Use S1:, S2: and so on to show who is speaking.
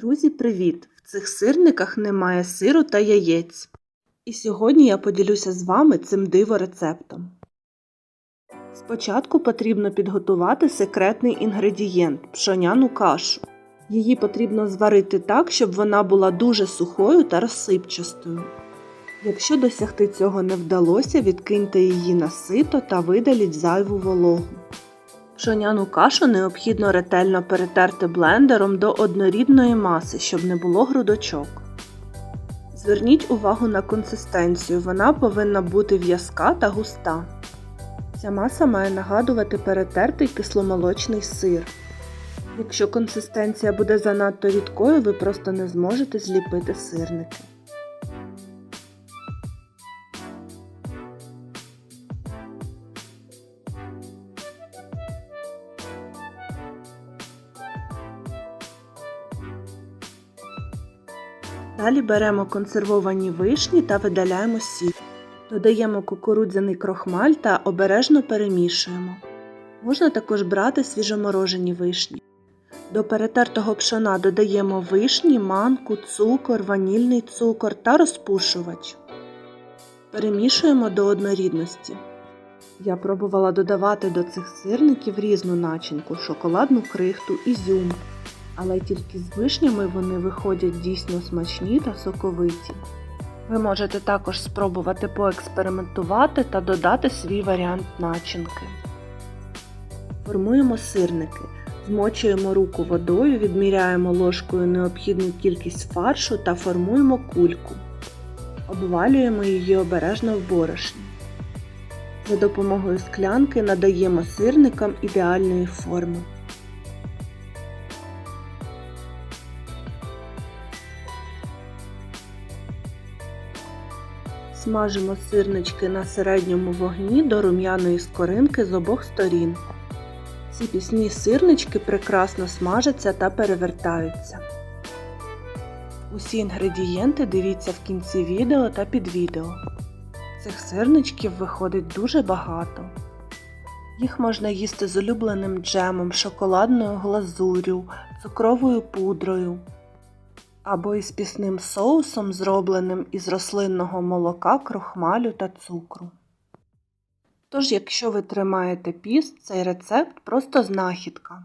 S1: Друзі, привіт! В цих сирниках немає сиру та яєць. І сьогодні я поділюся з вами цим диво-рецептом. Спочатку потрібно підготувати секретний інгредієнт пшоняну кашу. Її потрібно зварити так, щоб вона була дуже сухою та розсипчастою. Якщо досягти цього не вдалося, відкиньте її на сито та видаліть зайву вологу. Пшоняну кашу необхідно ретельно перетерти блендером до однорідної маси, щоб не було грудочок. Зверніть увагу на консистенцію, вона повинна бути в'язка та густа. Ця маса має нагадувати перетертий кисломолочний сир. Якщо консистенція буде занадто рідкою, ви просто не зможете зліпити сирники. Далі беремо консервовані вишні та видаляємо сік. Додаємо кукурудзяний крохмаль та обережно перемішуємо. Можна також брати свіжоморожені вишні. До перетертого пшона додаємо вишні, манку, цукор, ванільний цукор та розпушувач. Перемішуємо до однорідності. Я пробувала додавати до цих сирників різну начинку, шоколадну крихту, ізюм але тільки з вишнями вони виходять дійсно смачні та соковиті. Ви можете також спробувати поекспериментувати та додати свій варіант начинки. Формуємо сирники. Змочуємо руку водою, відміряємо ложкою необхідну кількість фаршу та формуємо кульку. Обвалюємо її обережно в борошні. За допомогою склянки надаємо сирникам ідеальної форми. Смажимо сирнички на середньому вогні до рум'яної скоринки з обох сторін. Ці пісні сирнички прекрасно смажаться та перевертаються. Усі інгредієнти дивіться в кінці відео та під відео. Цих сирничків виходить дуже багато. Їх можна їсти з улюбленим джемом, шоколадною глазур'ю, цукровою пудрою або із пісним соусом, зробленим із рослинного молока, крохмалю та цукру. Тож, якщо ви тримаєте піст, цей рецепт просто знахідка.